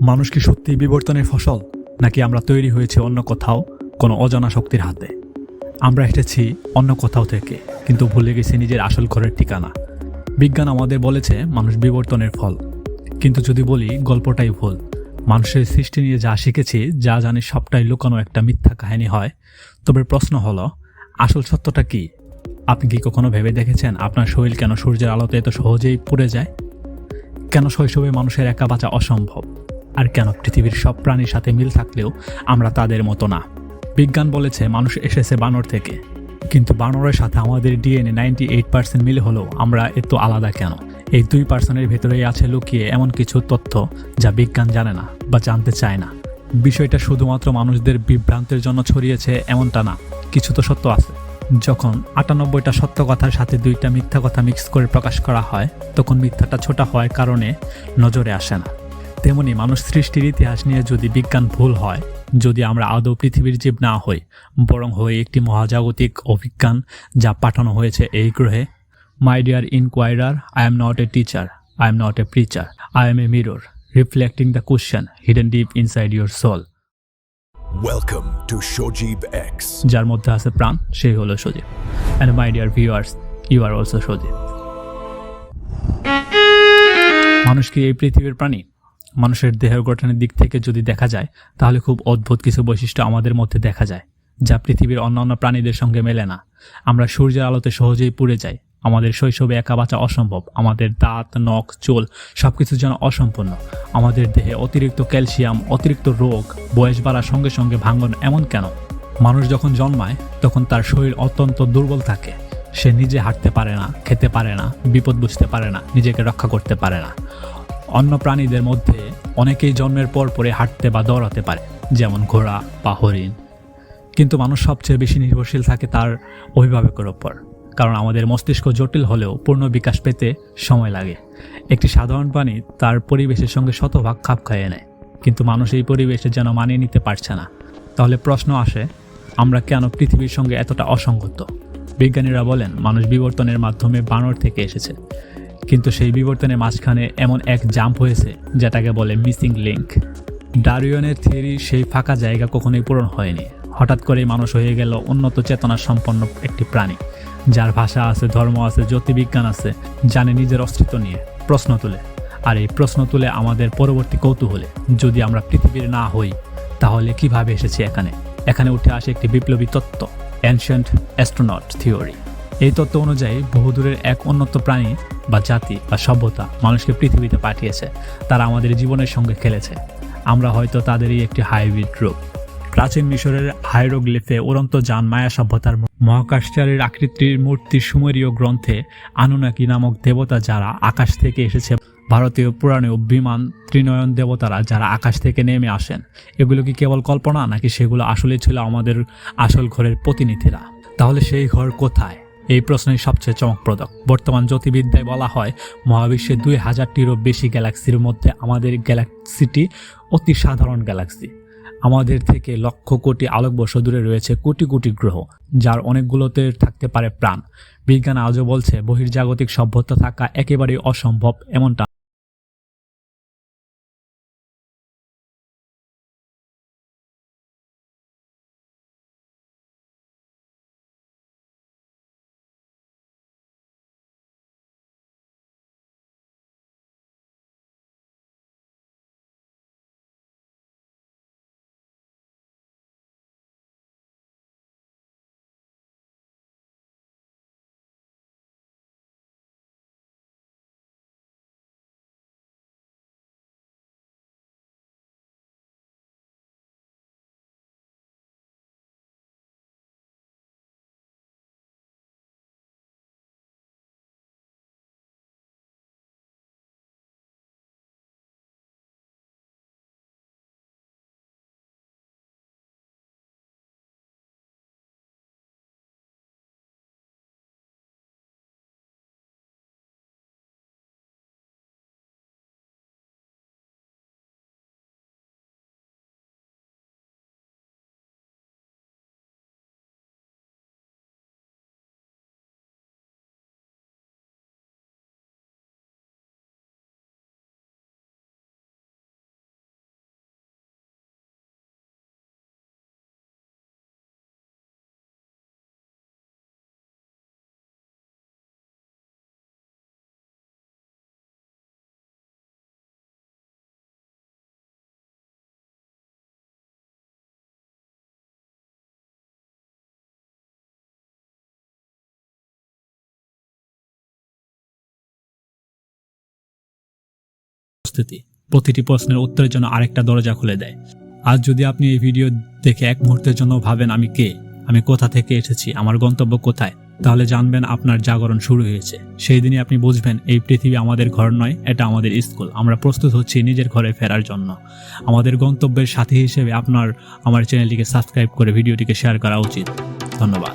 মানুষ কি সত্যিই বিবর্তনের ফসল, নাকি আমরা তৈরি হয়েছে অন্য কোথাও কোনো অজানা শক্তির হাতে? আমরা এসেছি অন্য কোথাও থেকে, কিন্তু ভুলে গেছি নিজের আসল ঘরের ঠিকানা। বিজ্ঞান আমাদের বলেছে মানুষ বিবর্তনের ফল। কিন্তু যদি বলি, গল্পটাই ভুল। মানুষের সৃষ্টি নিয়ে যা শিখেছি, যা জানি সবটাই লুকানো একটা মিথ্যা কাহিনী হয়। তবে প্রশ্ন হলো, আসল সত্যটা কি? আপনি কি কখনো ভেবে দেখেছেন আপনার শরীর কেন সূর্যের আলোতে এত সহজেই পুড়ে যায়? কেন শৈশবে মানুষের একা বাঁচা অসম্ভব? আর কেন পৃথিবীর সব প্রাণীর সাথে মিল থাকলেও আমরা তাদের মতো না? বিজ্ঞান বলেছে মানুষ এসেছে বানর থেকে। কিন্তু বানরের সাথে আমাদের ডিএনএ নাইনটি এইট পার্সেন্ট মিলে হলেও আমরা এত আলাদা কেন? এই দুই পার্সেন্টের ভেতরেই আছে লুকিয়ে এমন কিছু তথ্য যা বিজ্ঞান জানে না বা জানতে চায় না। বিষয়টা শুধুমাত্র মানুষদের বিভ্রান্তের জন্য ছড়িয়েছে এমনটা না, কিছু তো সত্য আছে। যখন আটানব্বইটা সত্য কথার সাথে দুইটা মিথ্যা কথা মিক্স করে প্রকাশ করা হয়, তখন মিথ্যাটা ছোটা হওয়ার কারণে নজরে আসে না। তেমনি মানুষ সৃষ্টির ইতিহাস নিয়ে যদি বিজ্ঞান ভুল হয় যদি আমরা আদৌ পৃথিবীর জীব না হই বরং হয়ে একটি মহাজাগতিক অভিজ্ঞান যা পাঠানো হয়েছে এই গ্রহে my dear inquirer I am not a teacher I am not a preacher I am a mirror reflecting the question hidden deep inside your soul welcome to Sajib X যার মধ্যে আছে প্রাণ সেই হলো Sajib. And my dear viewers you are also Sajib. মানুষ কি এই পৃথিবীর প্রাণী? মানুষের দেহের গঠনের দিক থেকে যদি দেখা যায়, তাহলে খুব অদ্ভুত কিছু বৈশিষ্ট্য আমাদের মধ্যে দেখা যায়, যা পৃথিবীর অন্যান্য প্রাণীদের সঙ্গে মেলে না। আমরা সূর্যের আলোতে সহজেই পুড়ে যাই। আমাদের শৈশবে একা বাঁচা অসম্ভব। আমাদের দাঁত, নখ, চোল সব কিছুর যেন অসম্পূর্ণ। আমাদের দেহে অতিরিক্ত ক্যালসিয়াম, অতিরিক্ত রোগ, বয়স বাড়ার সঙ্গে সঙ্গে ভাঙন এমন কেন? মানুষ যখন জন্মায়, তখন তার শরীর অত্যন্ত দুর্বল থাকে। সে নিজে হাঁটতে পারে না, খেতে পারে না, বিপদ বুঝতে পারে না, নিজেকে রক্ষা করতে পারে না। অন্য প্রাণীদের মধ্যে অনেকেই জন্মের পর পরে হাঁটতে বা দৌড়াতে পারে, যেমন ঘোড়া, বা হরিণ। কিন্তু মানুষ সবচেয়ে বেশি নির্ভরশীল থাকে তার অভিভাবকের ওপর, কারণ আমাদের মস্তিষ্ক জটিল হলেও পূর্ণ বিকাশ পেতে সময় লাগে। একটি সাধারণ প্রাণী তার পরিবেশের সঙ্গে শতভাগ খাপ খাইয়ে নেয়, কিন্তু মানুষ এই পরিবেশে যেন মানিয়ে নিতে পারছে না। তাহলে প্রশ্ন আসে, আমরা কেন পৃথিবীর সঙ্গে এতটা অসঙ্গত? বিজ্ঞানীরা বলেন, মানুষ বিবর্তনের মাধ্যমে বানর থেকে এসেছে। কিন্তু সেই বিবর্তনের মাঝখানে এমন এক জাম্প হয়েছে, যেটাকে বলে মিসিং লিঙ্ক ডারুয়নের থিওরি সেই ফাঁকা জায়গা কখনোই পূরণ হয়নি। হঠাৎ করেই মানুষ হয়ে গেল উন্নত চেতনা সম্পন্ন একটি প্রাণী, যার ভাষা আছে, ধর্ম আছে, জ্যোতির্বিজ্ঞান আছে, জানে নিজের অস্তিত্ব নিয়ে। প্রশ্ন তুলে, আর এই প্রশ্ন তুলে আমাদের পরবর্তী কৌতূহলে। যদি আমরা পৃথিবীর না হই, তাহলে কীভাবে এসেছি এখানে? এখানে উঠে আসে একটি বিপ্লবী তত্ত্ব অ্যানশিয়েন্ট অ্যাস্ট্রোনট থিওরি এই তত্ত্ব অনুযায়ী বহুদূরের এক উন্নত প্রাণী বা জাতি বা সভ্যতা মানুষকে পৃথিবীতে পাঠিয়েছে। তারা আমাদের জীবনের সঙ্গে খেলেছে। আমরা হয়তো তাদেরই একটি হাইব্রিড রূপ। প্রাচীন মিশরের হাইরোগ্লিফে উড়ন্ত যান মায়া সভ্যতার মহাকাশচারীর আকৃতির মূর্তি সুমেরীয় গ্রন্থে আনুনাকি নামক দেবতা যারা আকাশ থেকে এসেছে, ভারতীয় পুরাণে বিমান ত্রিনয়ন দেবতারা যারা আকাশ থেকে নেমে আসেন। এগুলো কি কেবল কল্পনা নাকি সেগুলো আসলে ছিল আমাদের আসল ঘরের প্রতিনিধিরা? তাহলে সেই ঘর কোথায়? এই প্রশ্নই সবচেয়ে চমকপ্রদ বর্তমান জ্যোতির্বিদ্যায় বলা হয়, মহাবিশ্বে দুই হাজারটিরও বেশি গ্যালাক্সির মধ্যে আমাদের গ্যালাক্সিটি অতি সাধারণ গ্যালাক্সি। আমাদের থেকে লক্ষ কোটি আলোকবর্ষ দূরে রয়েছে কোটি কোটি গ্রহ, যার অনেকগুলোতে থাকতে পারে প্রাণ। বিজ্ঞান আজও বলছে, বহির্জাগতিক সভ্যতা থাকা একেবারেই অসম্ভব, এমনটা প্রস্তুতি। প্রতিটি প্রশ্নের উত্তরের জন্য আরেকটা দরজা খুলে দেয়। আজ যদি আপনি এই ভিডিও দেখে এক মুহূর্তের জন্য ভাবেন আমি কে, আমি কোথা থেকে এসেছি, আমার গন্তব্য কোথায়, তাহলে জানবেন আপনার জাগরণ শুরু হয়েছে। সেই দিনই আপনি বুঝবেন এই পৃথিবী আমাদের ঘর নয়, এটা আমাদের স্কুল। আমরা প্রস্তুত হচ্ছি নিজের ঘরে ফেরার জন্য। আমাদের গন্তব্যের সাথী হিসেবে আপনার আমার চ্যানেলটিকে সাবস্ক্রাইব করে ভিডিওটিকে শেয়ার করা উচিত। ধন্যবাদ।